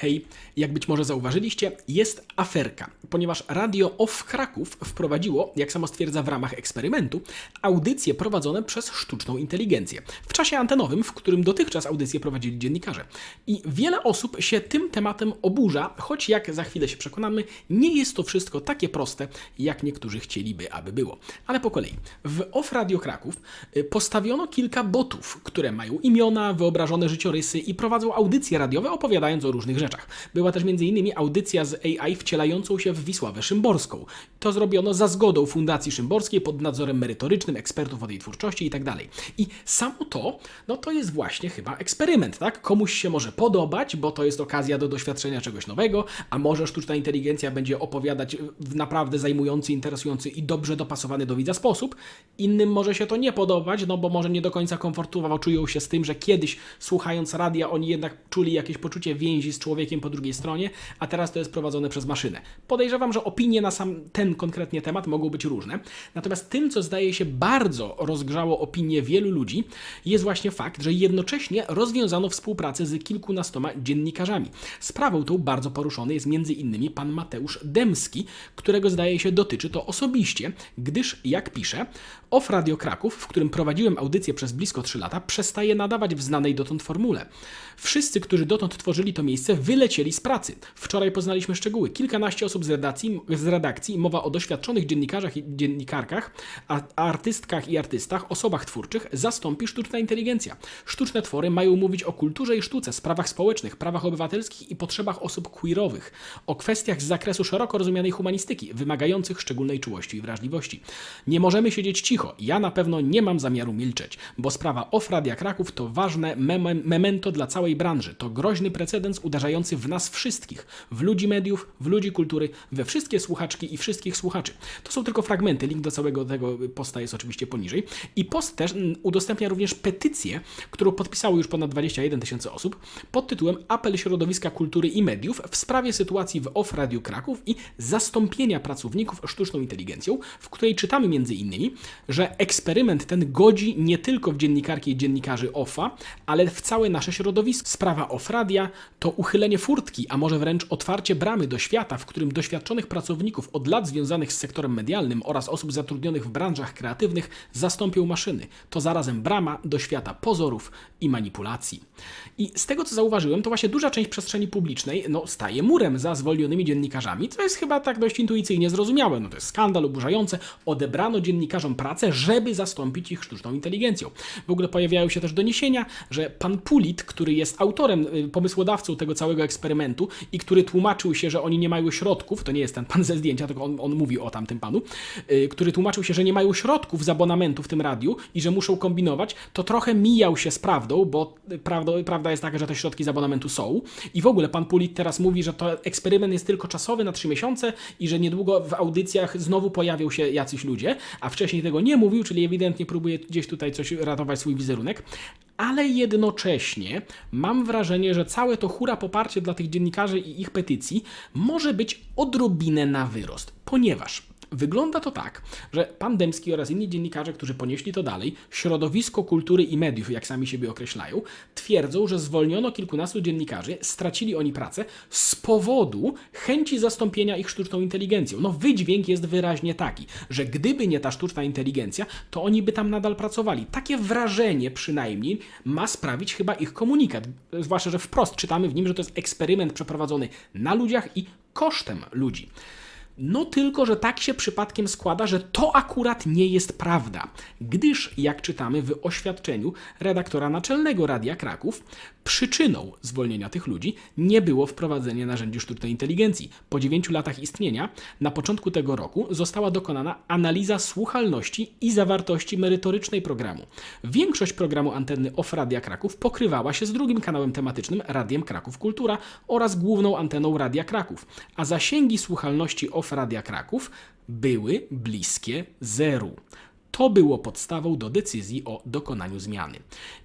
Hej, jak być może zauważyliście, jest aferka, ponieważ Radio Off Kraków wprowadziło, jak samo stwierdza w ramach eksperymentu, audycje prowadzone przez sztuczną inteligencję. W czasie antenowym, w którym dotychczas audycje prowadzili dziennikarze. I wiele osób się tym tematem oburza, choć jak za chwilę się przekonamy, nie jest to wszystko takie proste, jak niektórzy chcieliby, aby było. Ale po kolei. W Off Radio Kraków y, postawiono kilka botów, które mają imiona, wyobrażone życiorysy i prowadzą audycje radiowe opowiadając o różnych rzeczach. Była też m.in. audycja z AI wcielającą się w Wisławę Szymborską. To zrobiono za zgodą Fundacji Szymborskiej pod nadzorem merytorycznym ekspertów od jej twórczości i tak. I samo to, no to jest właśnie chyba eksperyment, tak? Komuś się może podobać, bo to jest okazja do doświadczenia czegoś nowego, a może sztuczna inteligencja będzie opowiadać w naprawdę zajmujący, interesujący i dobrze dopasowany do widza sposób. Innym może się to nie podobać, no bo może nie do końca komfortowo czują się z tym, że kiedyś słuchając radia oni jednak czuli jakieś poczucie więzi z człowiekiem po drugiej stronie, a teraz to jest prowadzone przez maszynę. Podejrzewam, że opinie na sam ten konkretnie temat mogą być różne. Natomiast tym, co zdaje się bardzo rozgrzało opinię wielu ludzi, jest właśnie fakt, że jednocześnie rozwiązano współpracę z kilkunastoma dziennikarzami. Sprawą tą bardzo poruszony jest m.in. pan Mateusz Demski, którego zdaje się dotyczy to osobiście, gdyż, jak pisze, Off Radio Kraków, w którym prowadziłem audycję przez blisko 3 lata, przestaje nadawać w znanej dotąd formule. Wszyscy, którzy dotąd tworzyli to miejsce, wylecieli z pracy. Wczoraj poznaliśmy szczegóły. Kilkanaście osób z redakcji, z redakcji mowa o doświadczonych dziennikarzach i dziennikarkach, artystkach i artystach, osobach twórczych, zastąpi sztuczna inteligencja. Sztuczne twory mają mówić o kulturze i sztuce, sprawach społecznych, prawach obywatelskich i potrzebach osób queerowych, o kwestiach z zakresu szeroko rozumianej humanistyki, wymagających szczególnej czułości i wrażliwości. Nie możemy siedzieć cicho. Ja na pewno nie mam zamiaru milczeć, bo sprawa Off Radia Kraków to ważne mem- memento dla całej branży. To groźny precedens uderzający w nas wszystkich, w ludzi mediów, w ludzi kultury, we wszystkie słuchaczki i wszystkich słuchaczy. To są tylko fragmenty. Link do całego tego posta jest oczywiście poniżej. I post też mm, udostępnia również petycję, którą podpisało już ponad 21 tysięcy osób pod tytułem Apel środowiska kultury i mediów w sprawie sytuacji w Off Radio Kraków i zastąpienia pracowników sztuczną inteligencją, w której czytamy między innymi, że eksperyment ten godzi nie tylko w dziennikarki i dziennikarzy OFA, ale w całe nasze środowisko. Sprawa Off Radia to uchylenie furtki, a może wręcz otwarcie bramy do świata, w którym doświadczonych pracowników od lat związanych z sektorem medialnym oraz osób zatrudnionych w branżach kreatywnych zastąpią maszyny. To zarazem brama do świata pozorów i manipulacji. I z tego co zauważyłem, to właśnie duża część przestrzeni publicznej no, staje murem za zwolnionymi dziennikarzami, co jest chyba tak dość intuicyjnie zrozumiałe. No to jest skandal oburzający. Odebrano dziennikarzom pracę, żeby zastąpić ich sztuczną inteligencją. W ogóle pojawiają się też doniesienia, że pan Pulit, który jest autorem, y, pomysłodawcą tego całego eksperymentu i który tłumaczył się, że oni nie mają środków, to nie jest ten pan ze zdjęcia, tylko on, on mówi o tamtym panu, y, który tłumaczył się, że nie mają środków z abonamentu w tym radiu i że muszą kombinować, to trochę mijał się z prawdą, bo y, prawda, prawda jest taka, że te środki z abonamentu są. I w ogóle pan Pulit teraz mówi, że to eksperyment jest tylko czasowy na trzy miesiące i że niedługo w audycjach znowu pojawią się jacyś ludzie, a wcześniej tego nie mówił, czyli ewidentnie próbuje gdzieś tutaj coś ratować swój wizerunek. Ale jednocześnie mam wrażenie, że całe to hura poparcie dla tych dziennikarzy i ich petycji może być odrobinę na wyrost, ponieważ Wygląda to tak, że pan Dębski oraz inni dziennikarze, którzy ponieśli to dalej, środowisko kultury i mediów, jak sami siebie określają, twierdzą, że zwolniono kilkunastu dziennikarzy, stracili oni pracę z powodu chęci zastąpienia ich sztuczną inteligencją. No wydźwięk jest wyraźnie taki, że gdyby nie ta sztuczna inteligencja, to oni by tam nadal pracowali. Takie wrażenie przynajmniej ma sprawić chyba ich komunikat. Zwłaszcza, że wprost czytamy w nim, że to jest eksperyment przeprowadzony na ludziach i kosztem ludzi. No tylko, że tak się przypadkiem składa, że to akurat nie jest prawda, gdyż, jak czytamy w oświadczeniu redaktora naczelnego Radia Kraków, przyczyną zwolnienia tych ludzi nie było wprowadzenie narzędzi sztucznej inteligencji. Po 9 latach istnienia, na początku tego roku, została dokonana analiza słuchalności i zawartości merytorycznej programu. Większość programu anteny OFF Radia Kraków pokrywała się z drugim kanałem tematycznym Radiem Kraków Kultura oraz główną anteną Radia Kraków, a zasięgi słuchalności OFF Radia Kraków były bliskie zeru. To było podstawą do decyzji o dokonaniu zmiany.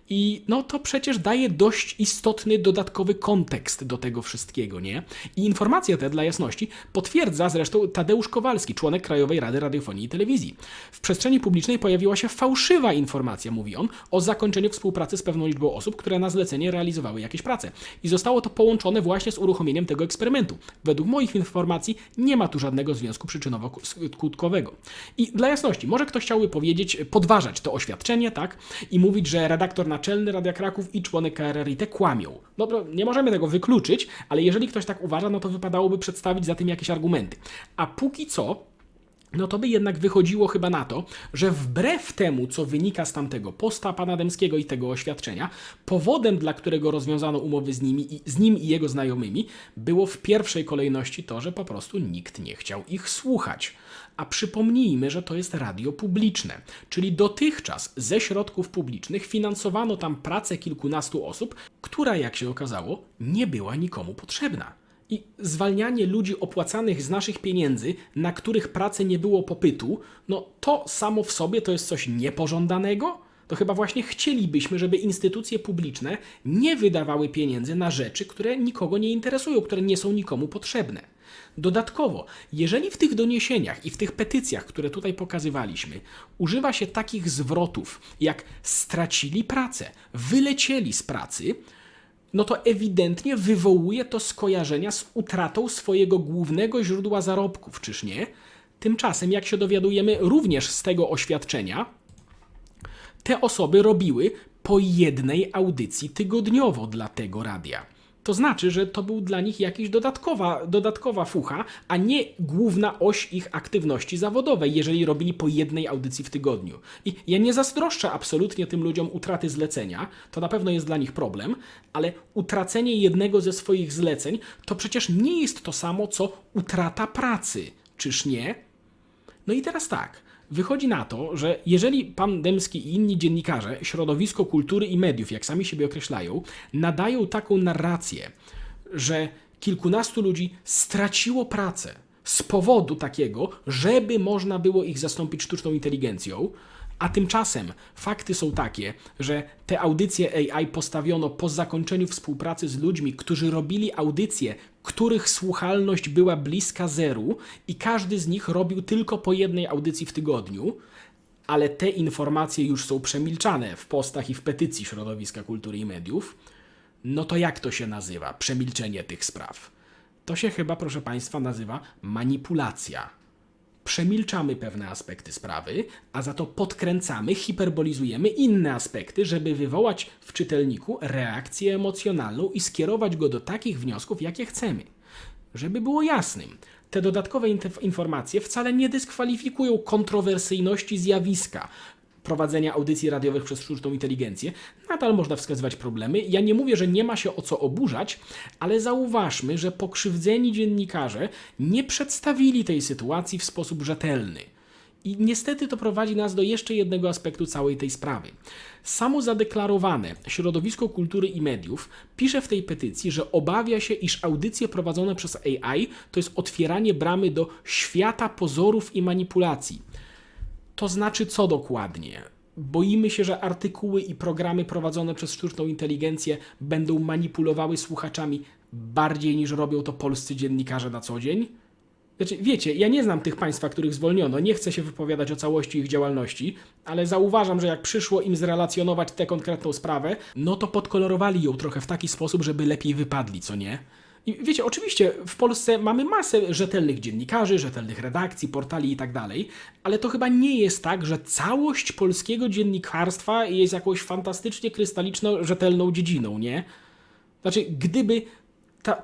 I no to przecież daje dość istotny dodatkowy kontekst do tego wszystkiego, nie? I informacja te, dla jasności, potwierdza zresztą Tadeusz Kowalski, członek Krajowej Rady Radiofonii i Telewizji. W przestrzeni publicznej pojawiła się fałszywa informacja, mówi on, o zakończeniu współpracy z pewną liczbą osób, które na zlecenie realizowały jakieś prace. I zostało to połączone właśnie z uruchomieniem tego eksperymentu. Według moich informacji nie ma tu żadnego związku przyczynowo-skutkowego. I dla jasności, może ktoś chciałby powiedzieć, podważać to oświadczenie, tak? I mówić, że redaktor naczelny Radia Kraków i członek KRRiT kłamią. No to nie możemy tego wykluczyć, ale jeżeli ktoś tak uważa, no to wypadałoby przedstawić za tym jakieś argumenty. A póki co, no to by jednak wychodziło chyba na to, że wbrew temu, co wynika z tamtego posta pana Dębskiego i tego oświadczenia, powodem, dla którego rozwiązano umowy z, nimi i, z nim i jego znajomymi, było w pierwszej kolejności to, że po prostu nikt nie chciał ich słuchać. A przypomnijmy, że to jest radio publiczne, czyli dotychczas ze środków publicznych finansowano tam pracę kilkunastu osób, która, jak się okazało, nie była nikomu potrzebna. I zwalnianie ludzi opłacanych z naszych pieniędzy, na których pracy nie było popytu, no to samo w sobie to jest coś niepożądanego? To chyba właśnie chcielibyśmy, żeby instytucje publiczne nie wydawały pieniędzy na rzeczy, które nikogo nie interesują, które nie są nikomu potrzebne. Dodatkowo, jeżeli w tych doniesieniach i w tych petycjach, które tutaj pokazywaliśmy, używa się takich zwrotów jak stracili pracę, wylecieli z pracy, no to ewidentnie wywołuje to skojarzenia z utratą swojego głównego źródła zarobków, czyż nie? Tymczasem, jak się dowiadujemy również z tego oświadczenia, te osoby robiły po jednej audycji tygodniowo dla tego radia. To znaczy, że to był dla nich jakaś dodatkowa, dodatkowa fucha, a nie główna oś ich aktywności zawodowej, jeżeli robili po jednej audycji w tygodniu. I ja nie zazdroszczę absolutnie tym ludziom utraty zlecenia, to na pewno jest dla nich problem, ale utracenie jednego ze swoich zleceń to przecież nie jest to samo, co utrata pracy. Czyż nie? No i teraz tak. Wychodzi na to, że jeżeli pan Dębski i inni dziennikarze, środowisko kultury i mediów, jak sami siebie określają, nadają taką narrację, że kilkunastu ludzi straciło pracę z powodu takiego, żeby można było ich zastąpić sztuczną inteligencją, a tymczasem fakty są takie, że te audycje AI postawiono po zakończeniu współpracy z ludźmi, którzy robili audycje, których słuchalność była bliska zeru i każdy z nich robił tylko po jednej audycji w tygodniu, ale te informacje już są przemilczane w postach i w petycji środowiska kultury i mediów, no to jak to się nazywa? Przemilczenie tych spraw. To się chyba, proszę Państwa, nazywa manipulacja przemilczamy pewne aspekty sprawy, a za to podkręcamy, hiperbolizujemy inne aspekty, żeby wywołać w czytelniku reakcję emocjonalną i skierować go do takich wniosków, jakie chcemy. Żeby było jasnym, te dodatkowe informacje wcale nie dyskwalifikują kontrowersyjności zjawiska, prowadzenia audycji radiowych przez sztuczną inteligencję, nadal można wskazywać problemy. Ja nie mówię, że nie ma się o co oburzać, ale zauważmy, że pokrzywdzeni dziennikarze nie przedstawili tej sytuacji w sposób rzetelny. I niestety to prowadzi nas do jeszcze jednego aspektu całej tej sprawy. Samo zadeklarowane środowisko kultury i mediów pisze w tej petycji, że obawia się, iż audycje prowadzone przez AI to jest otwieranie bramy do świata pozorów i manipulacji. To znaczy co dokładnie? Boimy się, że artykuły i programy prowadzone przez sztuczną inteligencję będą manipulowały słuchaczami bardziej niż robią to polscy dziennikarze na co dzień? Znaczy, wiecie, ja nie znam tych państwa, których zwolniono, nie chcę się wypowiadać o całości ich działalności, ale zauważam, że jak przyszło im zrelacjonować tę konkretną sprawę, no to podkolorowali ją trochę w taki sposób, żeby lepiej wypadli, co nie? I wiecie, oczywiście w Polsce mamy masę rzetelnych dziennikarzy, rzetelnych redakcji, portali i tak dalej, ale to chyba nie jest tak, że całość polskiego dziennikarstwa jest jakąś fantastycznie krystaliczno rzetelną dziedziną, nie? Znaczy, gdyby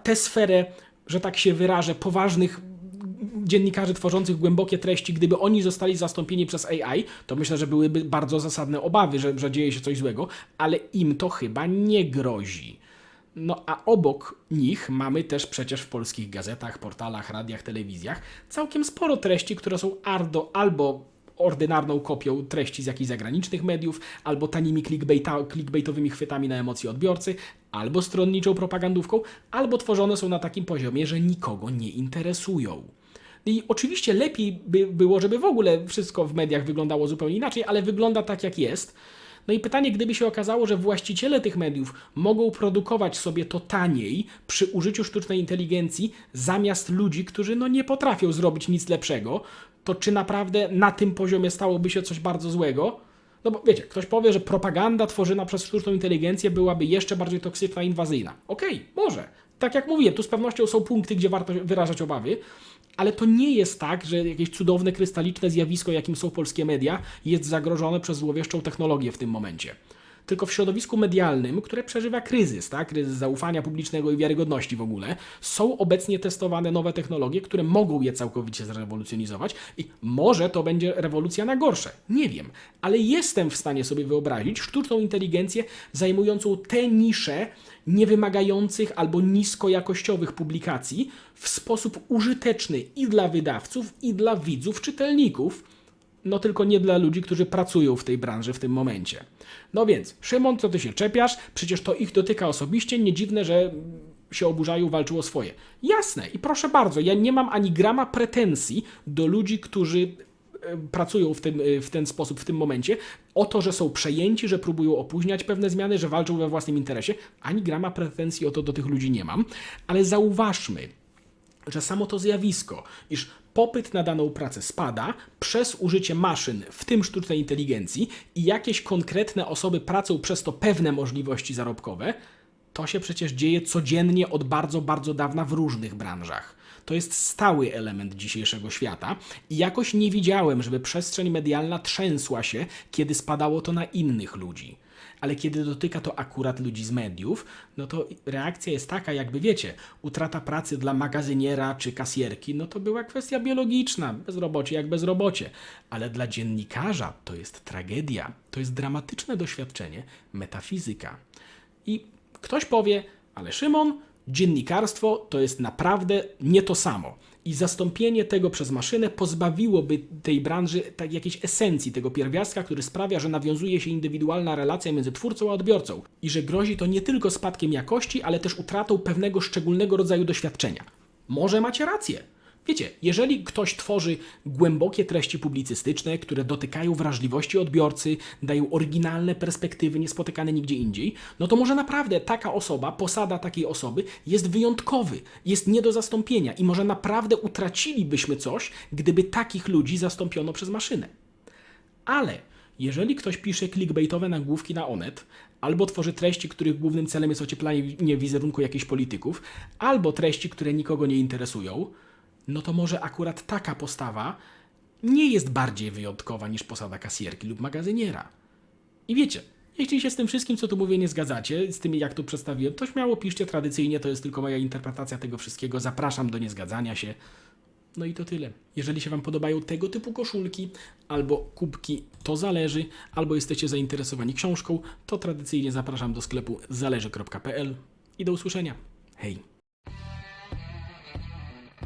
tę sferę, że tak się wyrażę, poważnych dziennikarzy tworzących głębokie treści, gdyby oni zostali zastąpieni przez AI, to myślę, że byłyby bardzo zasadne obawy, że, że dzieje się coś złego, ale im to chyba nie grozi. No a obok nich mamy też przecież w polskich gazetach, portalach, radiach, telewizjach całkiem sporo treści, które są ardo, albo ordynarną kopią treści z jakichś zagranicznych mediów, albo tanimi clickbaita, clickbaitowymi chwytami na emocje odbiorcy, albo stronniczą propagandówką, albo tworzone są na takim poziomie, że nikogo nie interesują. I oczywiście lepiej by było, żeby w ogóle wszystko w mediach wyglądało zupełnie inaczej, ale wygląda tak jak jest. No i pytanie, gdyby się okazało, że właściciele tych mediów mogą produkować sobie to taniej przy użyciu sztucznej inteligencji zamiast ludzi, którzy no nie potrafią zrobić nic lepszego, to czy naprawdę na tym poziomie stałoby się coś bardzo złego? No bo wiecie, ktoś powie, że propaganda tworzona przez sztuczną inteligencję byłaby jeszcze bardziej toksyczna i inwazyjna. Okej, może. Tak jak mówiłem, tu z pewnością są punkty, gdzie warto wyrażać obawy, ale to nie jest tak, że jakieś cudowne, krystaliczne zjawisko, jakim są polskie media, jest zagrożone przez złowieszczą technologię w tym momencie. Tylko w środowisku medialnym, które przeżywa kryzys, tak? kryzys zaufania publicznego i wiarygodności w ogóle, są obecnie testowane nowe technologie, które mogą je całkowicie zrewolucjonizować i może to będzie rewolucja na gorsze. Nie wiem, ale jestem w stanie sobie wyobrazić sztuczną inteligencję zajmującą te nisze niewymagających albo niskojakościowych publikacji w sposób użyteczny i dla wydawców, i dla widzów, czytelników. No tylko nie dla ludzi, którzy pracują w tej branży w tym momencie. No więc, Szymon, co ty się czepiasz? Przecież to ich dotyka osobiście, nie dziwne, że się oburzają, walczą o swoje. Jasne i proszę bardzo, ja nie mam ani grama pretensji do ludzi, którzy e, pracują w, tym, e, w ten sposób w tym momencie, o to, że są przejęci, że próbują opóźniać pewne zmiany, że walczą we własnym interesie. Ani grama pretensji o to do tych ludzi nie mam, ale zauważmy, że samo to zjawisko, iż popyt na daną pracę spada przez użycie maszyn, w tym sztucznej inteligencji, i jakieś konkretne osoby tracą przez to pewne możliwości zarobkowe, to się przecież dzieje codziennie od bardzo, bardzo dawna w różnych branżach. To jest stały element dzisiejszego świata i jakoś nie widziałem, żeby przestrzeń medialna trzęsła się, kiedy spadało to na innych ludzi ale kiedy dotyka to akurat ludzi z mediów, no to reakcja jest taka, jakby wiecie, utrata pracy dla magazyniera czy kasjerki, no to była kwestia biologiczna, bezrobocie jak bezrobocie, ale dla dziennikarza to jest tragedia, to jest dramatyczne doświadczenie, metafizyka. I ktoś powie, ale Szymon, dziennikarstwo to jest naprawdę nie to samo. I zastąpienie tego przez maszynę pozbawiłoby tej branży tak jakiejś esencji tego pierwiastka, który sprawia, że nawiązuje się indywidualna relacja między twórcą a odbiorcą i że grozi to nie tylko spadkiem jakości, ale też utratą pewnego szczególnego rodzaju doświadczenia. Może macie rację. Wiecie, jeżeli ktoś tworzy głębokie treści publicystyczne, które dotykają wrażliwości odbiorcy, dają oryginalne perspektywy niespotykane nigdzie indziej, no to może naprawdę taka osoba, posada takiej osoby jest wyjątkowy, jest nie do zastąpienia i może naprawdę utracilibyśmy coś, gdyby takich ludzi zastąpiono przez maszynę. Ale jeżeli ktoś pisze clickbaitowe nagłówki na Onet, albo tworzy treści, których głównym celem jest ocieplanie wizerunku jakichś polityków, albo treści, które nikogo nie interesują, no to może akurat taka postawa nie jest bardziej wyjątkowa niż posada kasjerki lub magazyniera. I wiecie, jeśli się z tym wszystkim, co tu mówię, nie zgadzacie, z tym jak tu przedstawiłem, to śmiało piszcie tradycyjnie, to jest tylko moja interpretacja tego wszystkiego. Zapraszam do niezgadzania się. No i to tyle. Jeżeli się Wam podobają tego typu koszulki albo kubki, to zależy, albo jesteście zainteresowani książką, to tradycyjnie zapraszam do sklepu zależy.pl i do usłyszenia. Hej!